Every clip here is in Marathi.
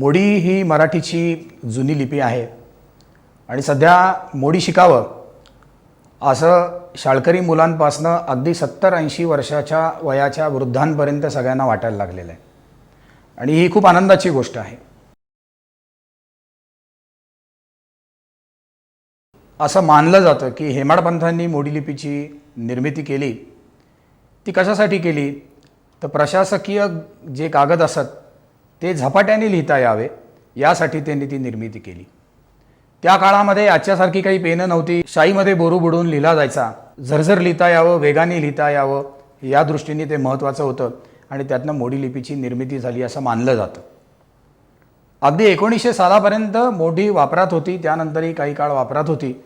मोडी ही मराठीची जुनी लिपी आहे. आणि सध्या मोडी शिकावं असं शाळकरी मुलांपासनं अगदी सत्तर ऐंशी वर्षाच्या वयाच्या वृद्धांपर्यंत सगळ्यांना वाटायला लागलेलं आहे. आणि ही खूप आनंदाची गोष्ट आहे. असं मानलं जातं की हेमाडपंथांनी मोडी लिपीची निर्मिती केली. ती कशासाठी केली? तर प्रशासकीय जे कागद असत ते झपाट्याने लिहिता यावे यासाठी त्यांनी ती निर्मिती केली. त्या काळामध्ये आजच्यासारखी काही पेनं नव्हती. शाईमध्ये बोरू बुडून लिहिला जायचा. झरझर लिहिता यावं वेगाने लिहिता यावं या दृष्टीने ते महत्त्वाचं होतं आणि त्यातनं मोडी लिपीची निर्मिती झाली असं मानलं जातं. अगदी एकोणीसशे सालापर्यंत मोडी वापरात होती त्यानंतरही काही काळ वापरात होती.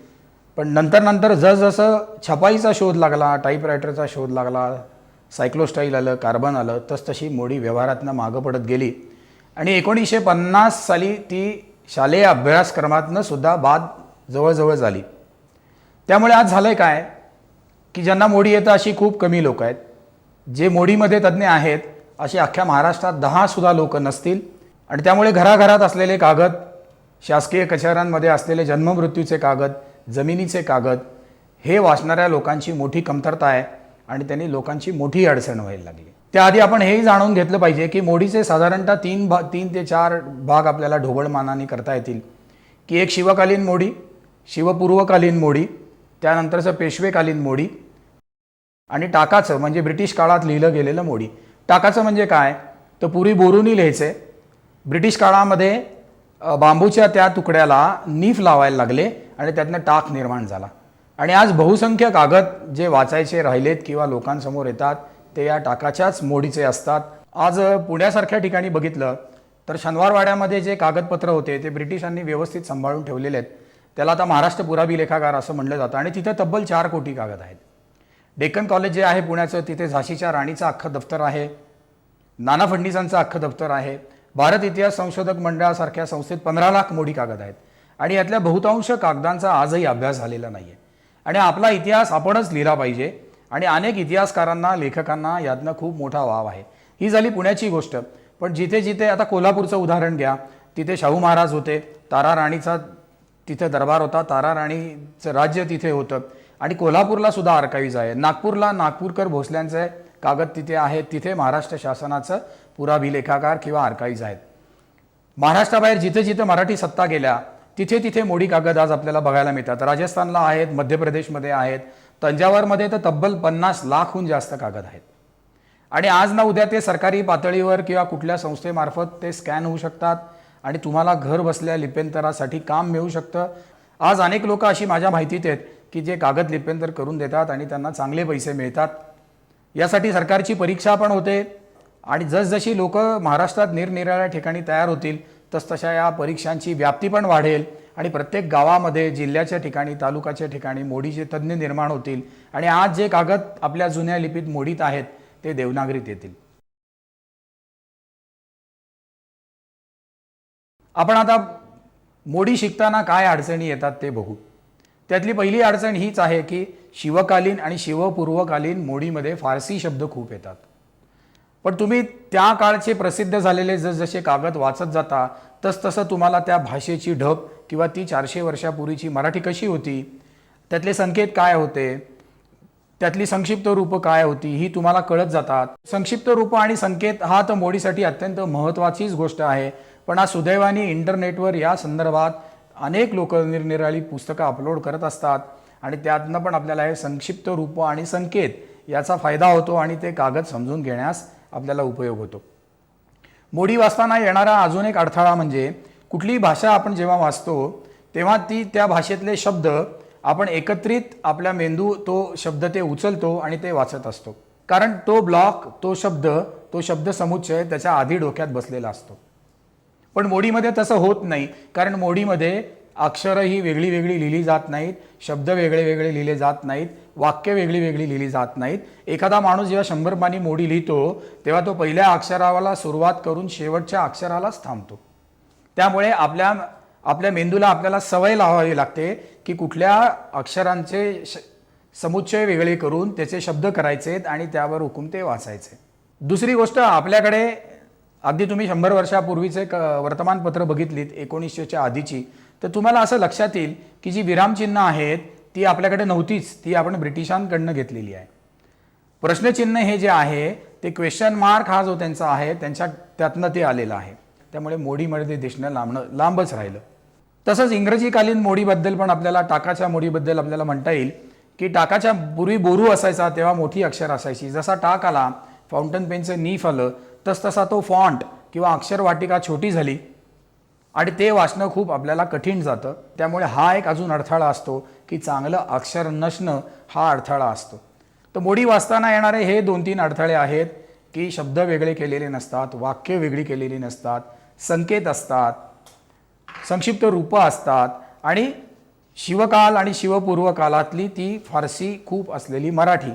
पण नंतर नंतर जसजसं छपाईचा शोध लागला टाईपरायटरचा शोध लागला सायक्लोस्टाईल आलं कार्बन आलं तसतशी मोडी व्यवहारातनं मागं पडत गेली. आणि एकोणीसशे पन्नास साली ती शालेय अभ्यासक्रमातनं सुद्धा बाद जवळजवळ झाली. त्यामुळे आज झालं आहे काय? की ज्यांना मोडी येतं अशी खूप कमी लोक आहेत. जे मोडीमध्ये तज्ज्ञ आहेत अशी अख्ख्या महाराष्ट्रात दहासुद्धा लोक नसतील. आणि त्यामुळे घराघरात असलेले कागद शासकीय कचेऱ्यांमध्ये असलेले जन्ममृत्यूचे कागद जमिनीचे कागद हे वाचणाऱ्या लोकांची मोठी कमतरता आहे आणि त्यांनी लोकांची मोठी अडचण व्हायला लागली. त्याआधी आपण हेही जाणून घेतलं पाहिजे की मोडीचे साधारणतः तीन भा तीन ते चार भाग आपल्याला ढोबळमानाने करता येतील. की एक शिवकालीन मोडी शिवपूर्वकालीन मोडी त्यानंतरचं पेशवेकालीन मोडी आणि टाकाचं म्हणजे ब्रिटिश काळात लिहिलं गेलेलं मोडी टाकाचं म्हणजे काय? तर पुरी बोरूनी लिहायचे. ब्रिटिश काळामध्ये बांबूच्या त्या तुकड्याला नीफ लावायला लागले आणि त्यातनं टाक निर्माण झाला. आणि आज बहुसंख्य कागद जे वाचायचे राहिलेत किंवा लोकांसमोर येतात ते या टाकाच्याच मोडीचे असतात. आज पुण्यासारख्या ठिकाणी बघितलं तर शनिवारवाड्यामध्ये जे कागदपत्र होते ते ब्रिटिशांनी व्यवस्थित सांभाळून ठेवलेले आहेत. त्याला आता महाराष्ट्र पुराबी लेखागार असं म्हटलं जातं आणि तिथे तब्बल चार कोटी कागद आहेत. डेक्कन कॉलेज जे आहे पुण्याचं तिथे झाशीच्या राणीचं अख्खं दफ्तर आहे. नाना फडणीसांचं अख्खं दफ्तर आहे. भारत इतिहास संशोधक मंडळासारख्या संस्थेत पंधरा लाख मोडी कागद आहेत. आणि यातल्या बहुतांश कागदांचा आजही अभ्यास झालेला नाही आहे आणि आपला इतिहास आपणच लिहिला पाहिजे आणि अनेक इतिहासकारांना लेखकांना यातनं खूप मोठा वाव आहे. ही झाली पुण्याची गोष्ट. पण जिथे जिथे आता कोल्हापूरचं उदाहरण घ्या. तिथे शाहू महाराज होते तारा राणीचा तिथे दरबार होता तारा राणीचं राज्य तिथे होतं. आणि कोल्हापूरला सुद्धा आर्काईज आहे. नागपूरला नागपूरकर भोसल्यांचे कागद तिथे आहेत. तिथे महाराष्ट्र शासनाचं पुराभिलेखागार किंवा आर्काईज आहेत. महाराष्ट्राबाहेर जिथे जिथे मराठी सत्ता गेल्या तिथे तिथे मोडी कागद आज आपल्याला बघायला मिळतात. राजस्थानला आहेत मध्य प्रदेशमध्ये आहेत. तंजावरमध्ये तर तब्बल पन्नास लाखहून जास्त कागद आहेत. आणि आज ना उद्या ते सरकारी पातळीवर किंवा कुठल्या संस्थेमार्फत ते स्कॅन होऊ शकतात आणि तुम्हाला घर बसल्या लिप्यंतरासाठी काम मिळू शकतं. आज अनेक लोक अशी माझ्या माहितीत आहेत की जे कागद लिप्यंतर करून देतात आणि त्यांना चांगले पैसे मिळतात. यासाठी सरकारची परीक्षा पण होते आणि जसजशी लोकं महाराष्ट्रात निरनिराळ्या ठिकाणी तयार होतील तसतशा या परीक्षांची व्याप्ती पण वाढेल. आणि प्रत्येक गावामध्ये जिल्ह्याच्या ठिकाणी तालुकाच्या ठिकाणी मोडीचे तज्ज्ञ निर्माण होतील. आणि आज जे कागद आपल्या जुन्या लिपीत मोडीत आहेत ते देवनागरीत येतील. आपण आता मोडी शिकताना काय अडचणी येतात ते बघू. त्यातली पहिली अडचण हीच आहे की शिवकालीन आणि शिवपूर्वकालीन मोडीमध्ये फारसी शब्द खूप येतात. पण तुम्ही त्या काळचे प्रसिद्ध झालेले जसजसे कागद वाचत जाता तसतसं तुम्हाला त्या भाषेची ढब किंवा ती चारशे वर्षापूर्वीची मराठी कशी होती त्यातले संकेत काय होते त्यातली संक्षिप्त रूपं काय होती ही तुम्हाला कळत जातात. संक्षिप्त रूपं आणि संकेत हा तर मोडीसाठी अत्यंत महत्त्वाचीच गोष्ट आहे. पण आज सुदैवाने इंटरनेटवर या संदर्भात अनेक लोक निरनिराळी पुस्तकं अपलोड करत असतात आणि त्यातनं पण आपल्याला हे संक्षिप्त रूपं आणि संकेत याचा फायदा होतो आणि ते कागद समजून घेण्यास आपल्याला उपयोग होतो. मोडी वाचताना येणारा अजून एक अडथळा म्हणजे कुठलीही भाषा आपण जेव्हा वाचतो तेव्हा ती त्या भाषेतले शब्द आपण एकत्रित आपल्या मेंदू तो शब्द ते उचलतो आणि ते वाचत असतो. कारण तो ब्लॉक तो शब्द तो शब्द समुच्चय त्याच्या आधी डोक्यात बसलेला असतो. पण मोडीमध्ये तसं होत नाही कारण मोडीमध्ये अक्षरं ही वेगळी वेगळी लिहिली जात नाहीत शब्द वेगळे वेगळे लिहिले जात नाहीत वाक्य वेगळी वेगळी लिहिली जात नाहीत. एखादा माणूस जेव्हा शंभर पाणी मोडी लिहितो तेव्हा तो पहिल्या अक्षराला सुरुवात करून शेवटच्या अक्षरालाच थांबतो. त्यामुळे आपल्या आपल्या मेंदूला आपल्याला सवय लावावी लागते की कुठल्या अक्षरांचे श समुच्चय वेगळे करून त्याचे शब्द करायचे आणि त्यावर हुकूम ते वाचायचे. दुसरी गोष्ट आपल्याकडे अगदी तुम्ही शंभर वर्षापूर्वीचे एक वर्तमानपत्र बघितलीत एकोणीसशेच्या आधीची तर तुम्हाला असं लक्षात येईल की जी विरामचिन्ह आहेत ती आपल्याकडे नव्हतीच ती आपण ब्रिटिशांकडनं घेतलेली आहे. प्रश्नचिन्ह हे जे आहे ते क्वेश्चन मार्क हा जो त्यांचा आहे त्यांच्या त्यातनं ते आलेलं आहे. त्यामुळे मोडीमध्ये दिसणं लांबणं लांबच राहिलं. तसंच इंग्रजीकालीन मोडीबद्दल पण आपल्याला टाकाच्या मोडीबद्दल आपल्याला म्हणता येईल की टाकाच्या पूर्वी बोरू असायचा तेव्हा मोठी अक्षर असायची. जसा टाक आला फाउंटन पेनचं नीफ आलं तस तसा तो फॉन्ट किंवा अक्षरवाटिका छोटी झाली आणि ते वाचणं खूप आपल्याला कठीण जातं. त्यामुळे हा एक अजून अडथळा असतो की चांगलं अक्षर नसणं हा अडथळा असतो. तर मोडी वाचताना येणारे हे दोन तीन अडथळे आहेत की शब्द वेगळे केलेले नसतात वाक्य वेगळी केलेली नसतात. संकेत असतात संक्षिप्त रूपं असतात आणि शिवकाल आणि शिवपूर्व कालातली ती फारसी खूप असलेली मराठी.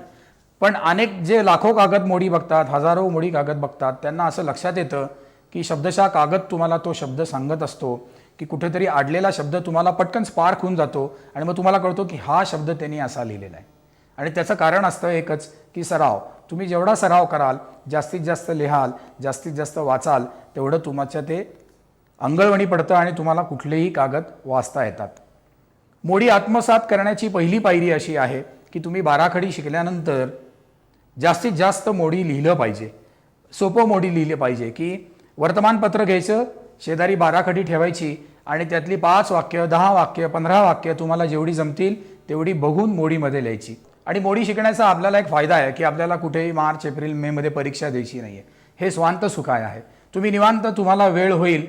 पण अनेक जे लाखो कागद मोडी बघतात हजारो मोडी कागद बघतात त्यांना असं लक्षात येतं की शब्दशः कागद तुम्हाला तो शब्द सांगत असतो की कुठेतरी आडलेला शब्द तुम्हाला पटकन स्पार्क होऊन जातो आणि मग तुम्हाला कळतो की हा शब्द त्यांनी असा लिहिलेला आहे. आणि त्याचं कारण असतं एकच की सराव. तुम्ही जेवढा सराव कराल जास्तीत जास्त लिहाल जास्तीत जास्त वाचाल तेवढं तुमच्या ते अंगळवणी पडतं आणि तुम्हाला कुठलेही कागद वाचता येतात. मोडी आत्मसात करण्याची पहिली पायरी अशी आहे की तुम्ही बाराखडी शिकल्यानंतर जास्तीत जास्त मोडी लिहिलं पाहिजे. सोपं मोडी लिहिले पाहिजे की वर्तमानपत्र घ्यायचं शेजारी बाराखडी ठेवायची आणि त्यातली पाच वाक्य दहा वाक्य पंधरा वाक्य तुम्हाला जेवढी जमतील तेवढी बघून मोडीमध्ये लिहायची. आणि मोडी शिकण्याचा आपल्याला एक फायदा आहे की आपल्याला कुठेही मार्च एप्रिल मेमध्ये परीक्षा द्यायची नाही आहे हे स्वांत सुखाय आहे. तुम्ही निवांत तुम्हाला वेळ होईल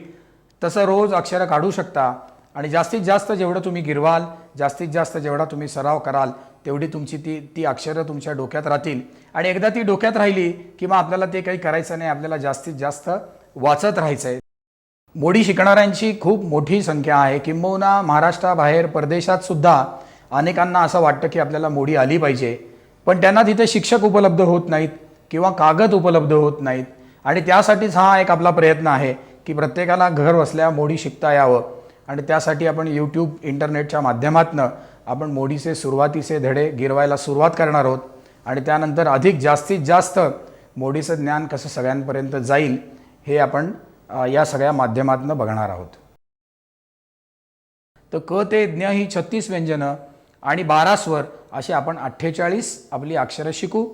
तसं रोज अक्षरं काढू शकता आणि जास्तीत जास्त जेवढं तुम्ही गिरवाल जास्तीत जास्त जेवढा तुम्ही सराव कराल तेवढी तुमची ती ती अक्षरं तुमच्या डोक्यात राहतील. आणि एकदा ती डोक्यात राहिली की मग आपल्याला ते काही करायचं नाही आपल्याला जास्तीत जास्त वाचत राहायचं आहे मोडी शिकणाऱ्यांची खूप मोठी संख्या आहे. किंबहुना महाराष्ट्राबाहेर परदेशात सुद्धा अनेकांना असं वाटतं की आपल्याला मोडी आली पाहिजे. पण त्यांना तिथे शिक्षक उपलब्ध होत नाहीत किंवा कागद उपलब्ध होत नाहीत. आणि त्यासाठीच हा एक आपला प्रयत्न आहे की प्रत्येकाला घर बसल्या मोडी शिकता यावं. आणि त्यासाठी आपण यूट्यूब इंटरनेटच्या माध्यमातून आपण मोडीचे सुरुवातीचे धडे गिरवायला सुरुवात करणार आहोत. आणि त्यानंतर अधिक जास्तीत जास्त मोडीचं ज्ञान कसं सगळ्यांपर्यंत जाईल हे आपण या सगळ्या माध्यमातून बघणार आहोत. तर क ते ज्ञ ही छत्तीस व्यंजनं आणि बारा स्वर अशी आपण अठ्ठेचाळीस आपली अक्षरं शिकू.